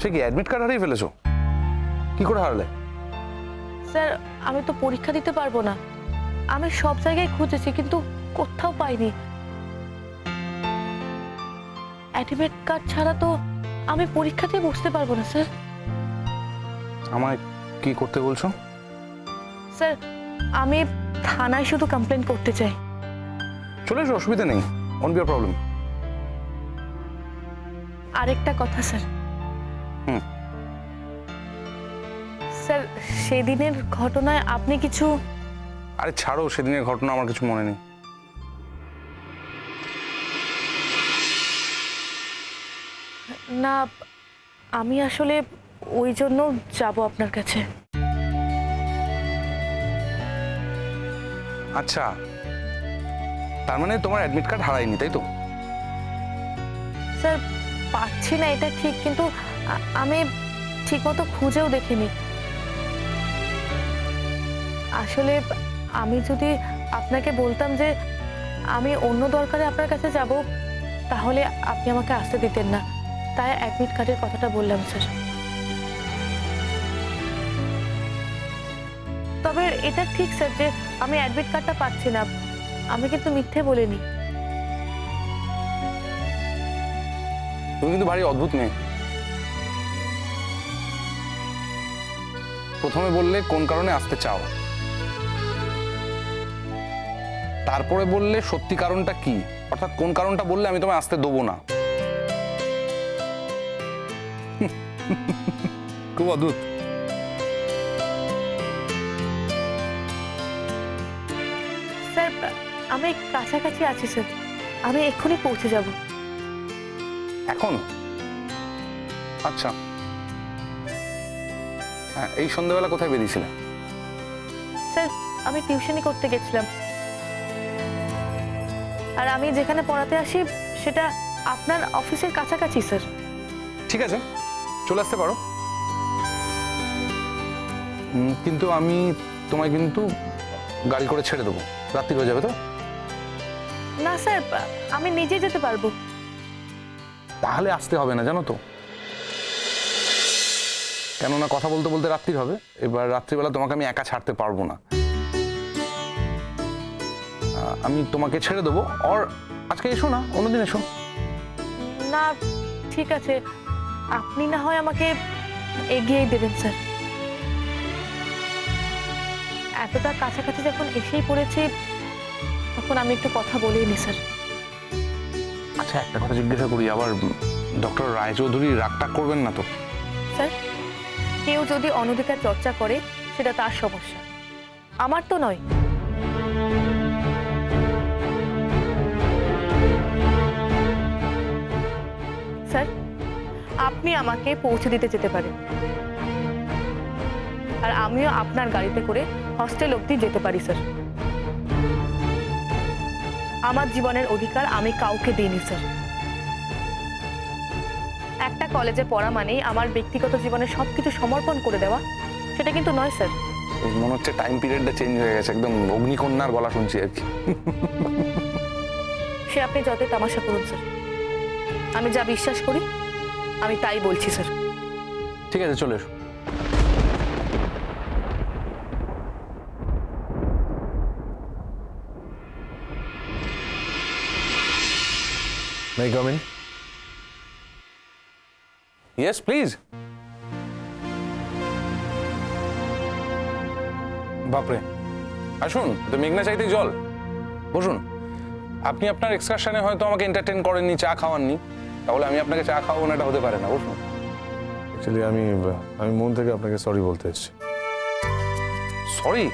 সে কি admit card হারিয়ে ফেলেছো? কি করে হারালে? স্যার আমি তো পরীক্ষা দিতে পারব না। আমি সব জায়গায় খুঁজেছি কিন্তু কোথাও পাইনি। অ্যাডমিট কার্ড ছাড়া তো আমি পরীক্ষাতে বসতে পারব না স্যার। আমায় কি করতে বলছো? স্যার আমি থানায় শুধু কমপ্লেন করতে চাই। চলে এসো অসুবিধা নেই। অন বিয়ার প্রবলেম আরেকটা কথা স্যার। স্যার সেদিনের ঘটনায় আপনি কিছু আরে ছাড়ো সেদিনের ঘটনা আমার কিছু মনে নেই। না আমি আসলে ওই জন্য যাব আপনার কাছে। আচ্ছা তার মানে তোমার অ্যাডমিট কার্ড হারায়নি তাই তো? স্যার পাচ্ছি না এটা ঠিক কিন্তু আমি ঠিকমতো খুঁজেও দেখিনি। আসলে আমি যদি আপনাকে বলতাম যে আমি অন্য দরকারে আপনার কাছে যাব, তাহলে আপনি আমাকে আসতে দিতেন না। তাই অ্যাডমিট কার্ডের কথাটা বললাম, স্যার। তবে এটা ঠিক, স্যার, যে আমি অ্যাডমিট কার্ডটা পাচ্ছি না। আমি কিন্তু মিথ্যে বলিনি। তুমি কিন্তু ভারী অদ্ভুত মেয়ে। প্রথমে বললে কোন কারণে আসতে চাও? তারপরে বললে সত্যি কারণটা কি? অর্থাৎ কোন কারণটা বললে আমি তোমায় আসতে দেবো না? খুব অদ্ভুত। স্যার আমি কাছাকাছি আছি স্যার। আমি এক্ষুনি পৌঁছে যাব। এখন? আচ্ছা। হ্যাঁ এই সন্ধ্যাবেলা কোথায় বেরিয়েছিলে? স্যার আমি টিউশনি করতে গেছিলাম। আর আমি যেখানে পড়াতে আসি সেটা আপনার অফিসের কাছাকাছি স্যার। ঠিক আছে চলে আসতে পারো। কিন্তু আমি তোমায় কিন্তু গাড়ি করে ছেড়ে দেবো। রাত্রি হয়ে যাবে তো? না স্যার আমি নিজে যেতে পারব। তাহলে আসতে হবে না জানো তো। কেননা কথা বলতে বলতে রাত্রি হবে। এবার রাত্রিবেলা তোমাকে আমি একা ছাড়তে পারব না। আমি তোমাকে ছেড়ে দেবো আর আজকে এসো না অন্যদিন এসো। না ঠিক আছে। আপনি না হয় আমাকে এগিয়েই দেবেন স্যার। এতটা কাছাকাছি যখন এসেই পড়েছি তখন আমি একটু কথা বলেই নি স্যার। আচ্ছা একটা কথা জিজ্ঞাসা করি আবার ডক্টর রায়চৌধুরী রাগটা করবেন না তো? স্যার কেউ যদি অনধিকার চর্চা করে সেটা তার সমস্যা। আমার তো নয়। স্যার আপনি আমাকে পৌঁছে দিতে যেতে পারেন। আর আমিও আপনার গাড়িতে করে হস্টেল অবধি যেতে পারি স্যার। আমার জীবনের অধিকার আমি কাউকে দিইনি স্যার। একটা কলেজে পড়া মানেই আমার ব্যক্তিগত জীবনের সবকিছু সমর্পণ করে দেওয়া সেটা কিন্তু নয় স্যার। মনে হচ্ছে টাইম পিরিয়ডটা চেঞ্জ হয়ে গেছে একদম অগ্নিকন্যার গলা শুনছি আর কি। সে আপনি যতই তামাশা করুন স্যার। আমি যা বিশ্বাস করি, আমি তাই বলছি, স্যার। ঠিক আছে, চলে এসো। May I বাপরে। আসুন তো মেঘনা চাইতে জল। বসুন। আপনি আপনার এক্সকারশনে হয়তো আমাকে এন্টারটেন করেননি, চা খাওয়াননি। তাহলে আমি আপনাকে চা খাওয়াবো না এটা হতে পারে না বসুন। অ্যাকচুয়ালি আমি আমি মন থেকে আপনাকে সরি বলতে এসেছি। সরি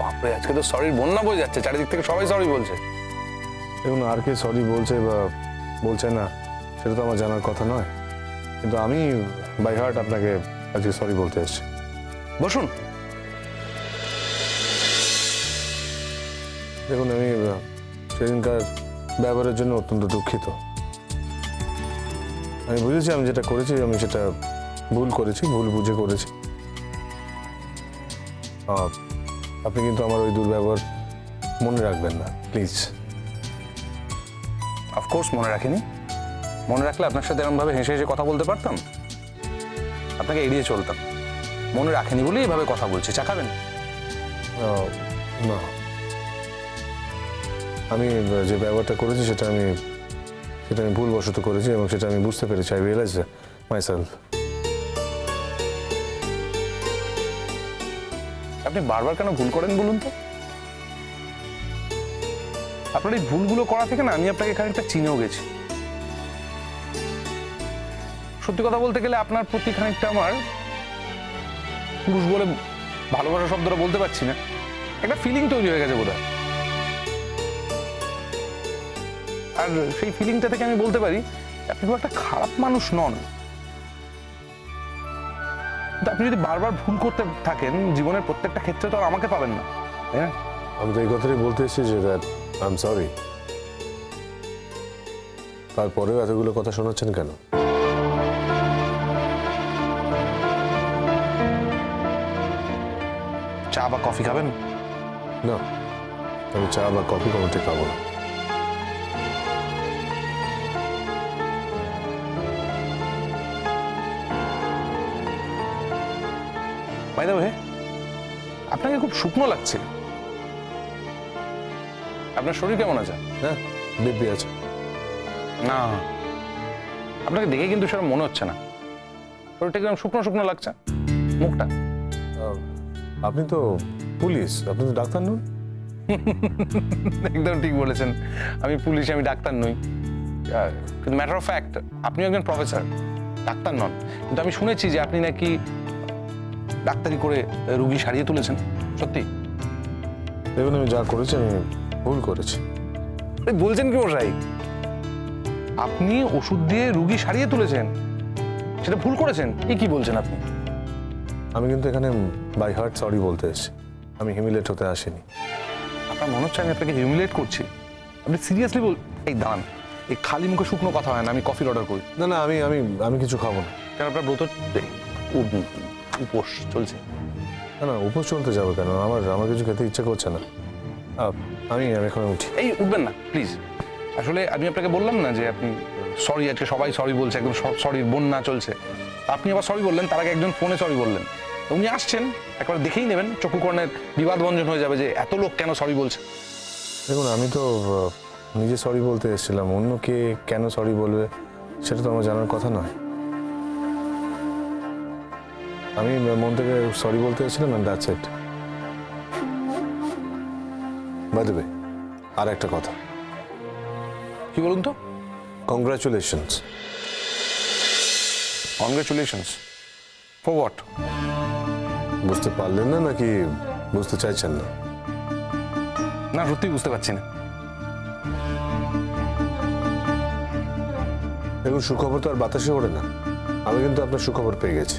বাপরে আজকে তো সরির বন্যা বয়ে যাচ্ছে চারিদিক থেকে সবাই সরি বলছে। দেখুন আর কে সরি বলছে বা বলছে না সেটা তো আমার জানার কথা নয়। কিন্তু আমি বাই হার্ট আপনাকে আজকে সরি বলতে এসেছি। বসুন। দেখুন আমি সেদিনকার ব্যবহারের জন্য অত্যন্ত দুঃখিত। আমি বুঝেছি আমি যেটা করেছি আমি সেটা ভুল করেছি ভুল বুঝে করেছি। আপনি কিন্তু আমার ওই দুর্ব্যবহার মনে রাখবেন না প্লিজ। অফকোর্স মনে রাখিনি। মনে রাখলে আপনার সাথে এরকমভাবে হেসে হেসে কথা বলতে পারতাম? আপনাকে এড়িয়ে চলতাম। মনে রাখেনি বলেই এভাবে কথা বলছি চা খাবেন না। আমি যে ব্যবহারটা করেছি সেটা আমি সেটা আমি ভুলবশত করেছি এবং সেটা আমি বুঝতে পেরেছি। আই রিয়েলাইজ মাই সেলফ আপনি বারবার কেন ভুল করেন বলুন তো? আপনার এই ভুলগুলো করা থেকে না আমি আপনাকে খানিকটা চিনেও গেছি। সত্যি কথা বলতে গেলে আপনার প্রতি খানিকটা আমার পুরুষ বলে ভালোবাসা শব্দটা বলতে পারছি না। একটা ফিলিং তৈরি হয়ে গেছে বোধহয়। আর সেই ফিলিংটা থেকে আমি বলতে পারি আপনি খুব একটা খারাপ মানুষ নন। আপনি যদি বারবার ভুল করতে থাকেন জীবনের প্রত্যেকটা ক্ষেত্রে তো আর আমাকে পাবেন না। তাই না আমি তো এই কথাটাই বলতে এসেছি যে দ্যাট আই এম সরি তারপরেও এতগুলো কথা শোনাচ্ছেন কেন? চা বা কফি খাবেন? না আমি চা বা কফি কোনোটি খাব না। বাই দ্য ওয়ে আপনাকে খুব শুকনো লাগছে। আপনার শরীর কেমন আছে? হ্যাঁ দিব্যি আছে। না। আপনাকে দেখে কিন্তু সেরকম মনে হচ্ছে না। শরীরটা একদম শুকনো শুকনো লাগছে? মুখটা? আপনি তো পুলিশ আপনি তো ডাক্তার নন? একদম ঠিক বলেছেন। আমি পুলিশ আমি ডাক্তার নই। কিন্তু ম্যাটার অফ ফ্যাক্ট আপনিও একজন প্রফেসর ডাক্তার নন। কিন্তু আমি শুনেছি যে আপনি নাকি ডাক্তারি করে রুগী সারিয়ে তুলেছেন। সত্যি। দেখুন আমি যা করেছি আমি ভুল করেছি। বলছেন কি মশাই? আপনি ওষুধ দিয়ে রুগী সারিয়ে তুলেছেন। সেটা ভুল করেছেন। এই কি বলছেন আপনি? আমি কিন্তু এখানে বাই হার্ট সরি বলতে এসেছি। আমি হিমিলেট হতে আসিনি। আপনার মনে হচ্ছে আমি আপনাকে হিউমিলেট করছি আপনি সিরিয়াসলি বল এই দান এই খালি মুখে শুকনো কথা হয় না আমি কফির অর্ডার করি। না না আমি আমি আমি কিছু খাব না। কেন আপনার ব্রত উপোস চলছে। না না উপোস চলতে যাব কেন? আমার আমার কিছু খেতে ইচ্ছে করছে না। আমি আমি এখন উঠি। এই উঠবেন না প্লিজ আসলে আমি আপনাকে বললাম না যে আপনি সরি আজকে সবাই সরি বলছে একদম সরির বন্যা চলছে। আপনি আবার সরি বললেন তার আগে একজন ফোনে সরি বললেন। উনি আসছেন একবার দেখেই নেবেন চক্ষুকর্ণের বিবাদ ভঞ্জন হয়ে যাবে যে এত লোক কেন সরি বলছে। দেখুন আমি তো নিজে সরি বলতে এসেছিলাম। অন্য কে কেন সরি বলবে সেটা তো আমার জানার কথা নয়। আমি মন থেকে সরি বলতে এসেছিলাম অ্যান্ড দ্যাটস ইট বাই দেবে আর একটা কথা। কি বলুন তো? কংগ্রাচুলেশনস কনগ্রেচুলেশনস ফর হোয়াট বুঝতে পারলেন না নাকি বুঝতে চাইছেন না? না সত্যি বুঝতে পারছি না। দেখুন সুখবর তো আর বাতাসে ওড়ে না। আমি কিন্তু আপনার সুখবর পেয়ে গেছি।